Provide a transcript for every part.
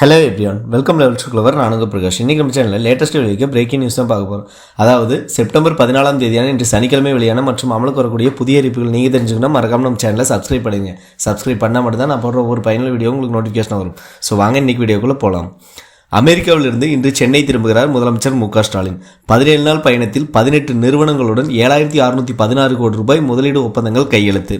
Hello everyone welcome லெவல் சுக்லவர் நானுங்க பிரகாஷ். இன்றைக்கி நம்ம சேனலில் லேட்டஸ்ட் வெளியாக பிரேக்கிங் நியூஸ் தான் பார்க்க போகிறோம் அதாவது செப்டம்பர் பதினாலாம் தேதியான இன்று சனிக்கிழமை வெளியான மற்றும் அமலுக்கு வரக்கூடிய புதிய அறிவிப்புகள் நீங்கள் தெரிஞ்சுக்கணும். மறக்காம நம்ம சேனலை சப்ஸ்கிரைப் பண்ணுங்க சப்ஸ்கிரைப் பண்ணால் மட்டும் நான் போடுற ஒரு பயனுள்ள வீடியோ உங்களுக்கு நோட்டிஃபிகேஷன் வரும். ஸோ வாங்க இன்றைக்கி வீடியோக்குள்ளே போகலாம் அமெரிக்காவிலிருந்து இன்று சென்னை திரும்புகிறார் முதலமைச்சர் மு க ஸ்டாலின். பதினேழு நாள் பயணத்தில் பதினெட்டு நிறுவனங்களுடன் ஏழாயிரத்தி அறுநூற்றி பதினாறு கோடி ரூபாய் முதலீடு ஒப்பந்தங்கள் கையெழுத்து.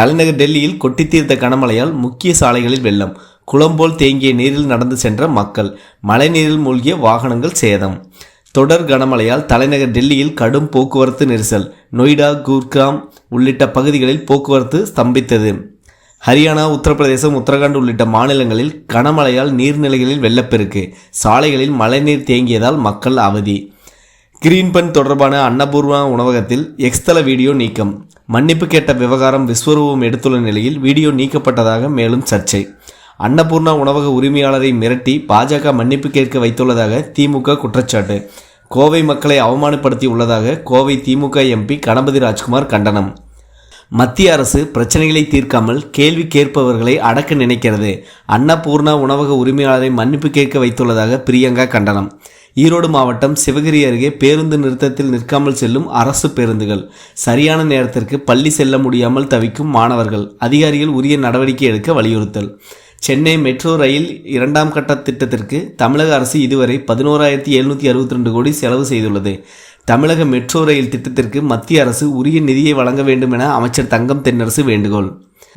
தலைநகர் டெல்லியில் கொட்டித்தீர்த்த கனமழையால் முக்கிய சாலைகளில் வெள்ளம். குளம்போல் தேங்கிய நீரில் நடந்து சென்ற மக்கள். மழைநீரில் மூழ்கிய வாகனங்கள் சேதம். தொடர் கனமழையால் தலைநகர் டெல்லியில் கடும் போக்குவரத்து நெரிசல். நொய்டா குர்காம் உள்ளிட்ட பகுதிகளில் போக்குவரத்து ஸ்தம்பித்தது. ஹரியானா உத்தரப்பிரதேசம் உத்தரகாண்ட் உள்ளிட்ட மாநிலங்களில் கனமழையால் நீர்நிலைகளில் வெள்ளப்பெருக்கு. சாலைகளில் மழைநீர் தேங்கியதால் மக்கள் அவதி. கிரீன்பன் தொடர்பான அன்னபூர்வா உணவகத்தில் எக்ஸ்தல வீடியோ நீக்கம். மன்னிப்பு கேட்ட விவகாரம் விஸ்வரூபம் எடுத்துள்ள நிலையில் வீடியோ நீக்கப்பட்டதாக மேலும் சர்ச்சை. அன்னபூர்ணா உணவக உரிமையாளரை மிரட்டி பாஜக மன்னிப்பு கேட்க வைத்துள்ளதாக திமுக குற்றச்சாட்டு. கோவை மக்களை அவமானப்படுத்தி உள்ளதாக கோவை திமுக எம்பி கணபதி ராஜ்குமார் கண்டனம். மத்திய அரசு பிரச்சனைகளை தீர்க்காமல் கேள்வி கேட்பவர்களை அடக்க நினைக்கிறது. அன்னபூர்ணா உணவக உரிமையாளரை மன்னிப்பு கேட்க வைத்துள்ளதாக பிரியங்கா கண்டனம். ஈரோடு மாவட்டம் சிவகிரி அருகே பேருந்து நிறுத்தத்தில் நிற்காமல் செல்லும் அரசு பேருந்துகள். சரியான நேரத்திற்கு பள்ளி செல்ல முடியாமல் தவிக்கும் மாணவர்கள். அதிகாரிகள் உரிய நடவடிக்கை எடுக்க வலியுறுத்தல். சென்னை மெட்ரோ ரயில் இரண்டாம் கட்ட திட்டத்திற்கு தமிழக அரசு இதுவரை பதினோராயிரத்தி எழுநூற்றி அறுபத்தி ரெண்டு கோடி செலவு செய்துள்ளது. தமிழக மெட்ரோ ரயில் திட்டத்திற்கு மத்திய அரசு உரிய நிதியை வழங்க வேண்டும் என அமைச்சர் தங்கம் தென்னரசு வேண்டுகோள்.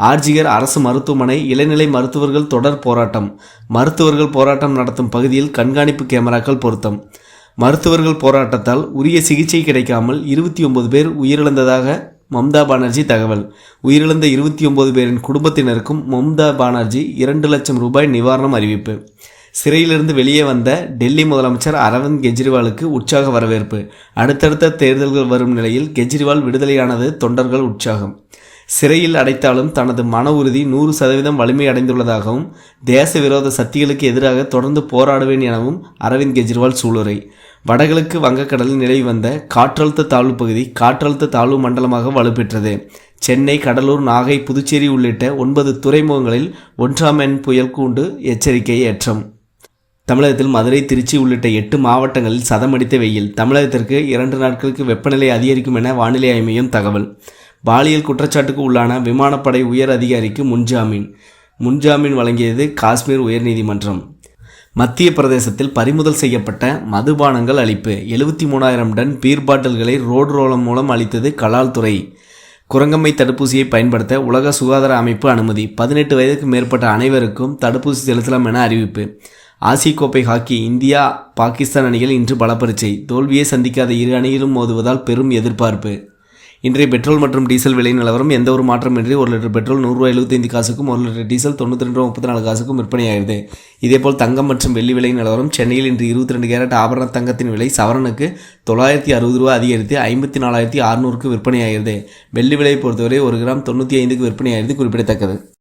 ஆர்ஜிகர் அரசு மருத்துவமனை இளநிலை மருத்துவர்கள் தொடர் போராட்டம் மருத்துவர்கள் போராட்டம் நடத்தும் பகுதியில் கண்காணிப்பு கேமராக்கள் பொருத்தம். மருத்துவர்கள் போராட்டத்தால் உரிய சிகிச்சை கிடைக்காமல் இருபத்தி ஒன்பது பேர் உயிரிழந்ததாக மம்தா பானர்ஜி தகவல். உயிரிழந்த இருபத்தி ஒன்பது பேரின் குடும்பத்தினருக்கும் மம்தா பானர்ஜி இரண்டு லட்சம் ரூபாய் நிவாரணம் அறிவிப்பு. சிறையிலிருந்து வெளியே வந்த டெல்லி முதலமைச்சர் அரவிந்த் கெஜ்ரிவாலுக்கு உற்சாக வரவேற்பு. அடுத்தடுத்த தேர்தல்கள் வரும் நிலையில் கெஜ்ரிவால் விடுதலையானது தொண்டர்கள் உற்சாகம். சிறையில் அடைத்தாலும் தனது மன உறுதி நூறு சதவீதம் வலிமை அடைந்துள்ளதாகவும் தேச விரோத சக்திகளுக்கு எதிராக தொடர்ந்து போராடுவேன் எனவும் அரவிந்த் கெஜ்ரிவால் சூளுரை. வடகிழக்கு வங்கக்கடலில் நிலவி வந்த காற்றழுத்த தாழ்வு பகுதி காற்றழுத்த தாழ்வு மண்டலமாக வலுப்பெற்றது. சென்னை கடலூர் நாகை புதுச்சேரி உள்ளிட்ட ஒன்பது துறைமுகங்களில் ஒன்றாம் எண் புயல் கூண்டு எச்சரிக்கை ஏற்றம் தமிழகத்தில் மதுரை திருச்சி உள்ளிட்ட எட்டு மாவட்டங்களில் சதமடித்த வெயில் தமிழகத்திற்கு இரண்டு நாட்களுக்கு வெப்பநிலை அதிகரிக்கும் என வானிலை ஆய்மையும் தகவல். பாலியல் குற்றச்சாட்டுக்கு உள்ளான விமானப்படை உயர் அதிகாரிக்கு முன்ஜாமீன். முன்ஜாமீன் வழங்கியது காஷ்மீர் உயர்நீதிமன்றம். மத்திய பிரதேசத்தில் பறிமுதல் செய்யப்பட்ட மதுபானங்கள் அளிப்பு. எழுபத்தி மூணாயிரம் டன் பீர் பாட்டில்களை ரோடு ரோலம் மூலம் அளித்தது கலால் துறை. குரங்கம்மை தடுப்பூசியை பயன்படுத்த உலக சுகாதார அமைப்பு அனுமதி. பதினெட்டு வயதுக்கு மேற்பட்ட அனைவருக்கும் தடுப்பூசி செலுத்தலாம் என அறிவிப்பு. ஆசிய கோப்பை ஹாக்கி இந்தியா பாகிஸ்தான் அணிகள் இன்று பலப்பரிச்சை தோல்வியை சந்திக்காத இரு அணியிலும் மோதுவதால் பெரும் எதிர்பார்ப்பு. இன்றைய பெட்ரோல் மற்றும் டீசல் விலை நிலவரம் எந்த ஒரு மாற்றமின்றி ஒரு லிட்டர் பெட்ரோல் நூறுரூவா எழுபத்தைந்து காசுக்கும் ஒரு லிட்டர் டீசல் தொண்ணூற்றி ரெண்டு முப்பத்தி நாலு காசுக்கும் விற்பனையாகிறது இதேபோல் தங்கம் மற்றும் வெள்ளி விலை நிலவரம் சென்னையில் இன்று இருபத்தி ரெண்டு கேரட் ஆபரண தங்கத்தின் விலை சவரனுக்கு தொள்ளாயிரத்தி அறுபது ரூபா அதிகரித்து ஐம்பத்தி நாலாயிரத்தி அறுநூறுக்கு விற்பனையாகிறது வெள்ளி விலையை பொறுத்தவரை ஒரு கிராம் தொண்ணூற்றி ஐந்துக்கு விற்பனையாகிறது குறிப்பிடத்தக்கது.